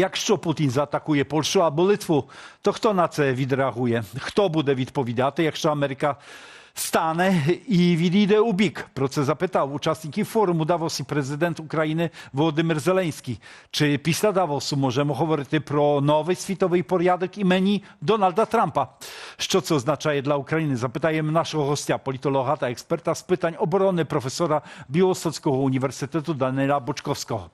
Якщо Путін заатакує Польщу або Литву, то хто на це відреагує? Хто буде відповідати, якщо Америка стане і відійде у бік? Про це запитав учасників форуму Давос і президент України Володимир Зеленський. Чи після Давосу можемо говорити про новий світовий порядок імені Дональда Трампа? Що це означає для України? Запитаємо нашого гостя, політолога та експерта з питань оборони, професора Białostockiego Університету Данила Бочковського.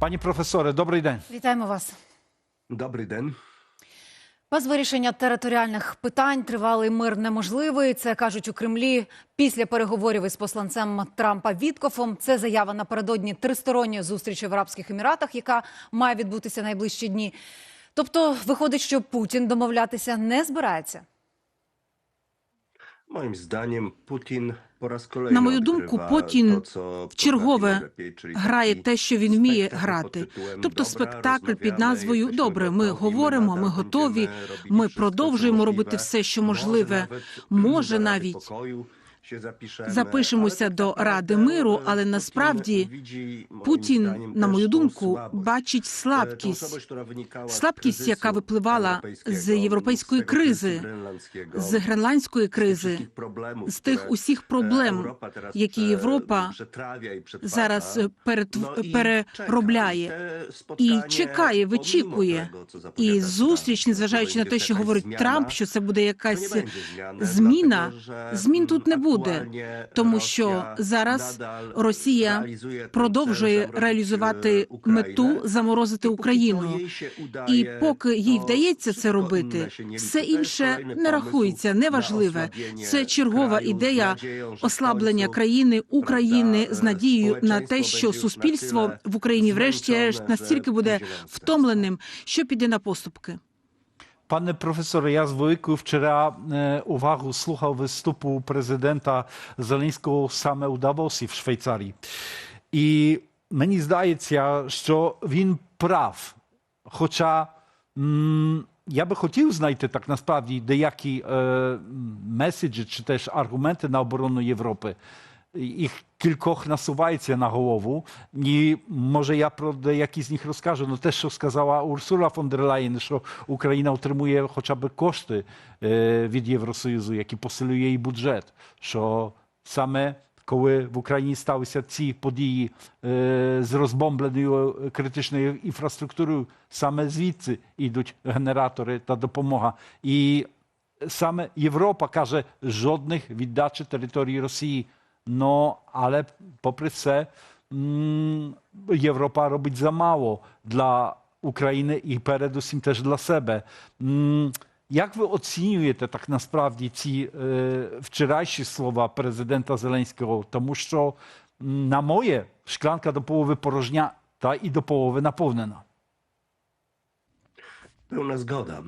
Пані професоре, добрий день. Вітаємо вас. Добрий день. Без вирішення територіальних питань тривалий мир неможливий. Це кажуть у Кремлі після переговорів із посланцем Трампа Віткофом. Це заява напередодні тристоронньої зустрічі в Арабських Еміратах, яка має відбутися найближчі дні. Тобто, виходить, що Путін домовлятися не збирається. По раз kolejny На мою думку, odgrywa Путін чергове вчергове грає те, що він вміє грати. Тобто спектакль під назвою Добре. Ми говоримо, ми готові. Ми продовжуємо робити все, що можливе. Може навіть запишемося до Ради миру, але насправді Путін, на мою думку, бачить слабкість. Слабкість, яка випливала з європейської кризи, з гренландської кризи, з тих усіх e, проблем, які Європа зараз е, переробляє. І чекає, вичікує. І зустріч, Трамп, незважаючи на те, що говорить Трамп, що це буде якась зміна. Змін тут не м, буде, тому що зараз Росія продовжує реалізувати мету заморозити Україну. І поки їй вдається це робити, все інше не рахується, неважливе. Це чергова ідея ослаблення країни України з надією на те, що суспільство в Україні, врешті-решт, настільки буде втомленим, що піде на поступки. Пане професоре, я звикли вчора е, увагу слухав виступу президента Зеленського саме у Давосі в Швейцарії. І мені здається, що він прав. Хоча м, я би хотів знайти так насправді деякі е, меседжі чи теж аргументи на оборону Європи. Їх кількох насувається на голову. І може я про деякі з них розкажу. Ну те, що сказала Урсула фон дер Лаєн, що Україна отримує хоча б кошти е, від Євросоюзу, які посилює її бюджет. Що саме коли в Україні сталися ці події е, з розбомбленою критичною інфраструктурою, саме звідси йдуть генератори та допомога. І саме Європа каже, жодних віддачі території Росії. Ну, але попри все, м, Європа робить замало для України і передусім теж для себе. М, Як ви оцінюєте так насправді ці е, вчорашні слова президента Зеленського? Тому що, м, на моє, шклянка до полови порожня та і до наповнена. Pełna zgoda.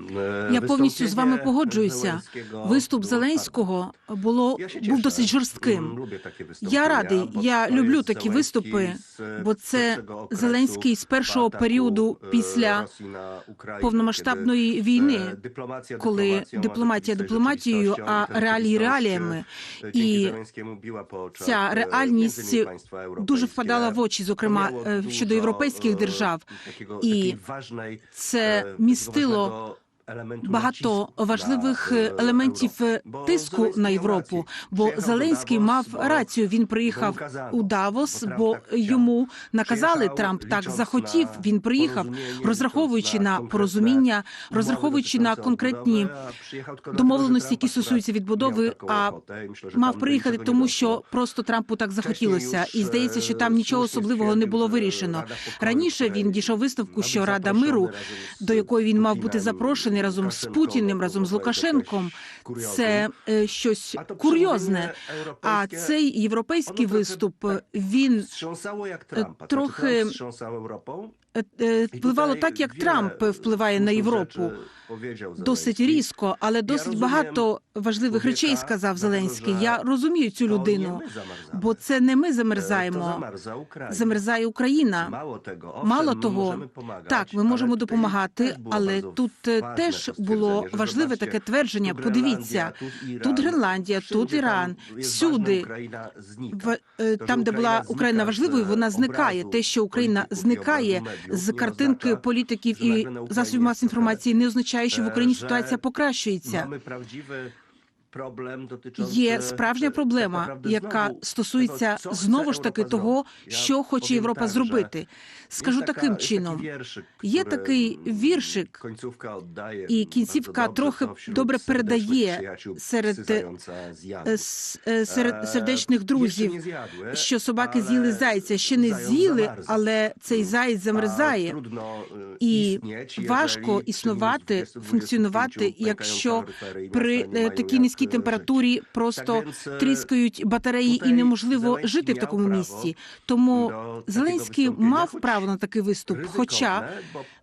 E, Я повністю з вами погоджуюся. Виступ Зеленського було був досить жорстким. Я радий, я люблю такі виступи, е, бо це Зеленський з першого періоду е, після повномасштабної війни, е, дипломатія коли дипломатія дипломатією, а реалії реаліями. е, І ця е, реальність дуже впадала в очі, зокрема е, щодо європейських е, держав. І Це е, елементу багато важливих е, е, елементів Європу. е, тиску на Європу. Бо Зеленський мав рацію. Він приїхав у Давос, бо йому наказали. Трамп так захотів. Він приїхав, розраховуючи на порозуміння, розраховуючи на конкретні домовленості, які стосуються відбудови, а мав приїхати, тому що просто Трампу так захотілося, і здається, що там нічого особливого не було вирішено. Раніше він дійшов висновку, що Рада миру, до якої він мав бути запрошений разом з Путіним, разом з Лукашенком. Це е, щось курйозне. przemówienie А цей європейський виступ він wstrząsało jak Trumpa. трохи- Е, е, впливало так, як Трамп впливає на Європу. Досить різко, але досить багато важливих речей сказав Зеленський. Я розумію цю людину, бо це не ми замерзаємо. Замерзає Україна. Мало того, так, ми можемо допомагати, але тут е, теж було важливе таке твердження. Подивіться, тут Гренландія, тут Іран, всюди. Е, там, де була Україна важливою, вона зникає. Те, що Україна зникає з картинки політиків і засобів масової інформації, не означає, що в Україні ситуація покращується. Є справжня проблема, яка стосується знову ж таки того, що хоче Європа зробити. Скажу таким чином: є такий віршик, і кінцівка трохи добре передає серед е, е, серед сердечних друзів, що собаки з'їли зайця. Ще не з'їли, але цей заєць замерзає. І важко існувати, функціонувати, якщо при е, такій низькій температурі просто тріскають батареї і неможливо жити в такому місці. Тому Зеленський мав право на такий виступ, хоча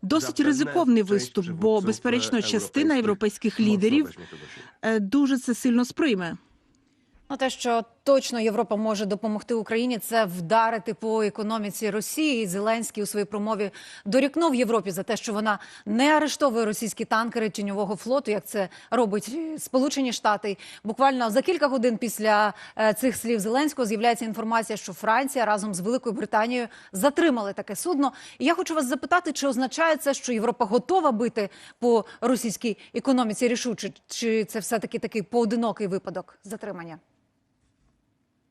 досить ризиковний виступ, бо безперечно частина європейських лідерів е, дуже це сильно сприйме. Ну, те, що точно Європа може допомогти Україні, це вдарити по економіці Росії. І Зеленський у своїй промові дорікнув Європі за те, що вона не арештовує російські танкери тіньового флоту, як це робить Сполучені Штати. Буквально за кілька годин після е, цих слів Зеленського з'являється інформація, що Франція разом з Великою Британією затримали таке судно. І я хочу вас запитати, чи означає це, що Європа готова бити по російській економіці рішуче, чи це все таки такий поодинокий випадок затримання?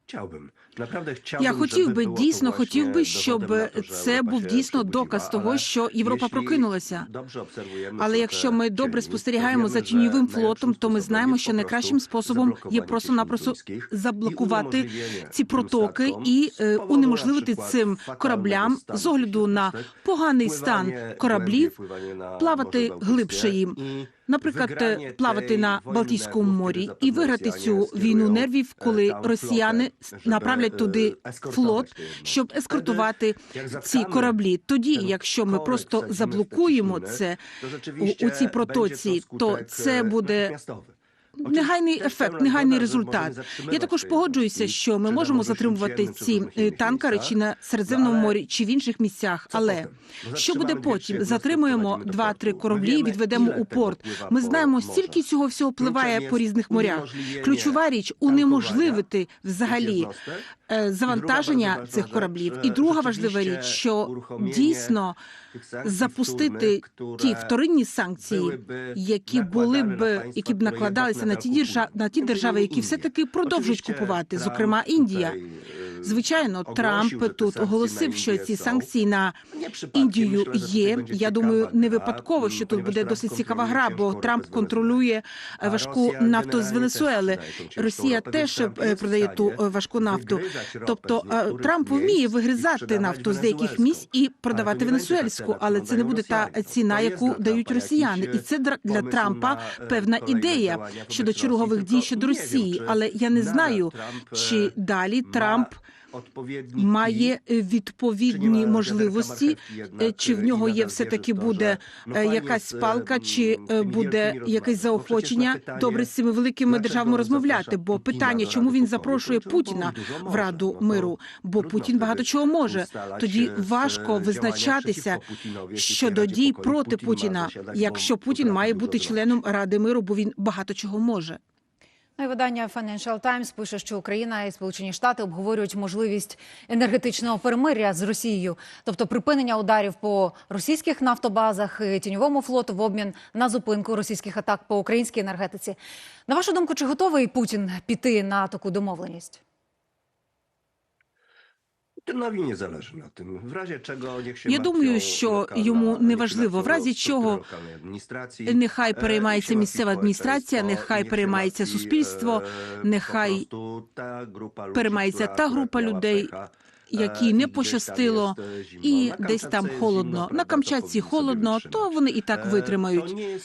Chciałbym. Я хотів би дійсно хотів би, щоб це був дійсно доказ того, що Європа прокинулася. Але якщо ми добре спостерігаємо за тіньовим флотом, то ми знаємо, що найкращим способом є просто-напросто заблокувати ці протоки і унеможливити цим кораблям з огляду на поганий стан кораблів, плавати глибше їм. Наприклад, плавати на Балтійському морі і виграти цю війну нервів, е, коли росіяни направлять туди е, флот, щоб ескортувати ці кораблі. Тоді, якщо ми просто заблокуємо це у, цій протоці, то це буде. Негайний ефект, негайний результат. Я також погоджуюся, що ми можемо затримувати ці е, танкери чи на Середземному морі, чи в інших місцях. Але що буде потім? Затримуємо два-три кораблі, відведемо у порт. Ми знаємо, стільки цього всього впливає по різних морях. Ключова річ унеможливити взагалі е, завантаження цих кораблів. е, І друга важлива річ, що дійсно запустити ті вторинні санкції, які були б які б накладалися на ті держа kupują. на ті держави, які все таки продовжують купувати, зокрема Індія. Звичайно, Трамп тут оголосив, що ці санкції на Індію є. Я думаю, не випадково, що тут буде досить цікава гра, бо Трамп контролює е, важку нафту з Венесуели. теж Росія теж więc Trump е, продає ту е, важку нафту. Тобто Трамп вміє вигризати нафту з деяких місць і продавати венесуельську, але це не буде та ціна, яку дають росіяни. І це для Трампа певна ідея щодо чергових дій щодо Росії, але я не знаю, е, чи далі Трамп має е, відповідні можливості, е, чи в нього є все таки буде е, fajnie якась палка, ем, чи е, буде якесь заохочення добре з цими великими державами розмовляти. Бо питання, чому він запрошує Путіна в. Раду миру, бо Путін багато чого може. Тоді важко визначатися щодо дій проти Путіна, якщо Путін має бути членом Ради миру, бо він багато чого може. Видання Financial Times пише, що Україна і Сполучені Штати обговорюють можливість енергетичного перемиря з Росією, тобто припинення ударів по російських нафтобазах і тіньовому флоту в обмін на зупинку російських атак по українській енергетиці. На вашу думку, чи готовий Путін піти на таку домовленість? Путінові не залежить на тим. В разі чого, niech Я думаю, що йому niech неважливо, в разі чого. Нехай переймається місцева адміністрація, нехай переймається суспільство, нехай переймається та група людей, е, не пощастило, і десь там холодно. На Камчатці холодно, то вони і так витримають. не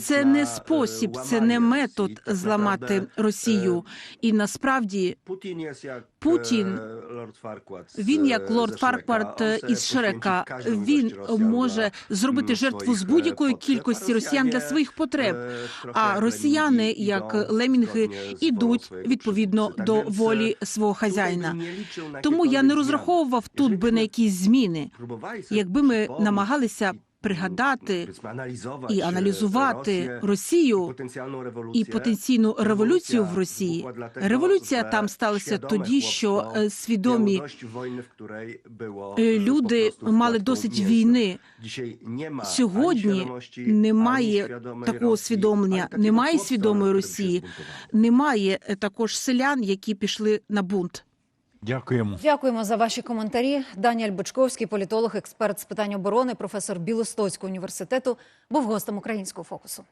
Це не спосіб, це не метод зламати Росію. е, І насправді Путін е, він, як ze лорд Фарквард із се Шрека, він може зробити жертву з е, будь-якої кількості росіян для своїх потреб. е, А росіяни, як лемінги, ідуть відповідно до волі е, свого хазяїна. Тому я не розраховував тут би на якісь зміни. Якби ми намагалися пригадати і аналізувати Росію і потенційну революцію в Росії. Революція там сталася тоді, що е, свідомі е, po люди мали досить війни. Сьогодні немає такого свідомлення, немає свідомої Росії, немає е, також селян, які пішли на бунт. Дякуємо. Дякуємо за ваші коментарі. Даніель Бочковський, політолог, експерт з питань оборони, професор Білостоцького університету, був гостем українського фокусу.